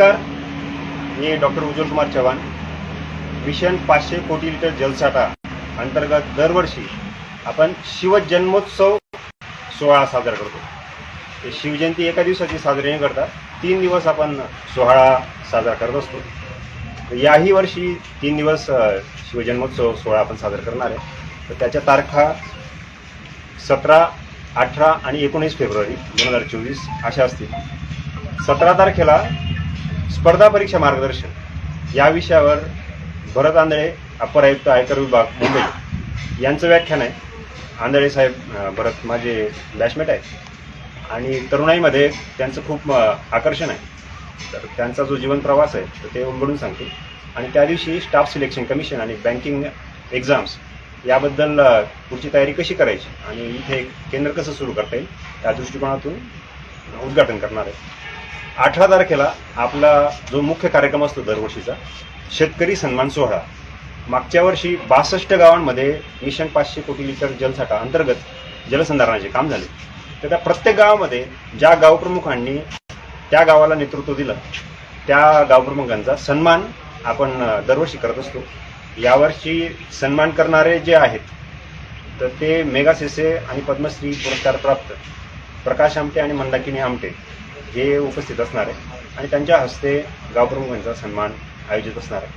Doctor Ujjwal Kumar Chavan. Mission पाचशे कोटी litre जलसाठा अंतर्गत दरवर्षी आपण शिवजन्मोत्सव सोहळा साजरा करतो. शिवजयंती एका दिवसाची साजरी न करता तीन दिवस आपण सोहळा साजरा करत असतो. याही वर्षी तीन दिवस शिवजन्मोत्सव सोहळा आपण साजरा करणार आहे. तर त्याच्या तारखा सतरा अठरा आणि एकोणीस फेब्रुवारी दोन हजार चोवीस अशा असतील. सतरा तारखेला स्पर्धा परीक्षा मार्गदर्शन. या विषयावर भरत आंधळे अपर आयुक्त आयकर विभाग मुंबई. यांचं व्याख्यान आहे. आंधळे साहेब भरत माझे बॅचमेट आहेत. आणि तरुणाईमध्ये त्यांचं खूप आकर्षण आहे. तर त्यांचा जो जीवन प्रवास आहे तर ते उलगडून सांगतील. आणि त्या दिवशी स्टाफ सिलेक्शन कमिशन आणि बँकिंग एक्झाम्स याबद्दल पुढची तयारी कशी करायची? आणि इथे केंद्र कसं सुरू करता येईल? त्या दृष्टिकोनातून उद्घाटन करणार आहे. अठरा तारखेला आपला जो मुख्य कार्यक्रम असतो दरवर्षीचा शेतकरी सन्मान सोहळा. मागच्या वर्षी बासष्ट गावांमध्ये मिशन पाचशे कोटी लिटर जलसाठा अंतर्गत जलसंधारणाचे काम झाले. तर त्या प्रत्येक गावामध्ये ज्या गावप्रमुखांनी त्या गावाला नेतृत्व दिलं त्या गावप्रमुखांचा सन्मान आपण दरवर्षी करत असतो. यावर्षी सन्मान करणारे जे आहेत तर ते मेगासेसे आणि पद्मश्री पुरस्कार प्राप्त प्रकाश आमटे आणि मंदाकिनी आमटे हे उपस्थित असणार आहे. आणि त्यांच्या हस्ते गावप्रमुखांचा सन्मान आयोजित असणार आहे.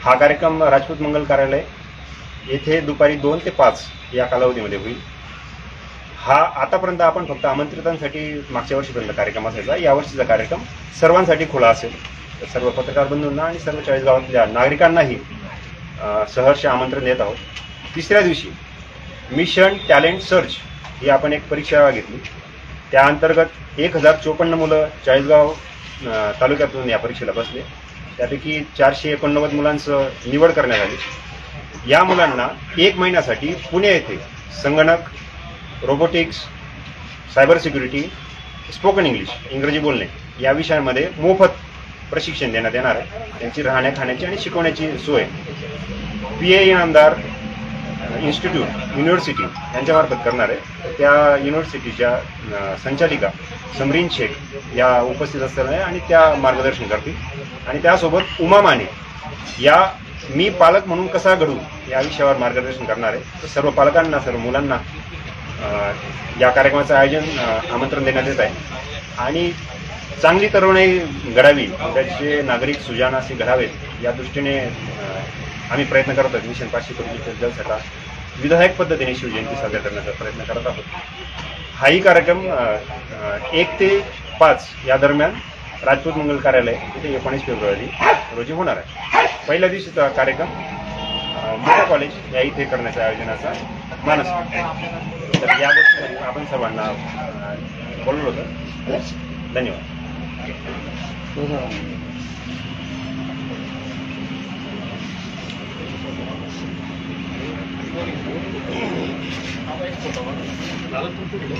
हा कार्यक्रम राजपूत मंगल कार्यालय येथे दुपारी दोन ते पाच या कालावधीमध्ये होईल. हा आतापर्यंत आपण फक्त आमंत्रितांसाठी मागच्या वर्षीपर्यंत कार्यक्रम असायचा. यावर्षीचा कार्यक्रम सर्वांसाठी खुला असेल. तर सर्व पत्रकार बंधूंना आणि सर्व चाळीस गावातल्या नागरिकांनाही सहर्ष आमंत्रण देत आहोत. तिसऱ्या दिवशी मिशन टॅलेंट सर्च ही आपण एक परीक्षा घेतली. त्या अंतर्गत एक हजार चोपन्न मुलं चाळीसगाव तालुक्यातून या परीक्षेला बसले. त्यापैकी चारशे एकोणनव्वद मुलांचं निवड करण्यात आली. या मुलांना एक महिन्यासाठी पुणे येथे संगणक robotics cyber security spoken English इंग्रजी बोलणे या विषयांमध्ये मोफत प्रशिक्षण देण्यात येणार आहे. त्यांची राहण्या खाण्याची आणि शिकवण्याची सोय. P A Inamdar institute university यांच्यामार्फत करणार आहे. त्या युनिव्हर्सिटीच्या संचालिका समरीन शेख या उपस्थित असताना आहे आणि त्या मार्गदर्शन करतील. आणि त्यासोबत उमा माने या मी पालक म्हणून कसा घडू या विषयावर मार्गदर्शन करणार आहे. सर्व पालकांना सर्व मुलांना या कार्यक्रमाचं आयोजन आमंत्रण देण्यात येत आहे. आणि चांगली तरुणाई घडावी त्याचे नागरिक सुजान असे घडावेत या दृष्टीने आम्ही प्रयत्न करत मिशन पाचशे कोटी लिटर जलसाठा विधायक पद्धतीने शिवजयंती साजरा करण्याचा प्रयत्न करत आहोत. हाही कार्यक्रम एक ते पाच या दरम्यान राजपूत मंगल कार्यालय इथे एकोणीस फेब्रुवारी रोजी होणार आहे. पहिल्या दिवशीचा कार्यक्रम मोठा कॉलेज या इथे करण्याच्या आयोजनाचा मानस. तर या गोष्टीसाठी आपण सर्वांना बोललो होतं. धन्यवाद. 보다가 나는 통통이네.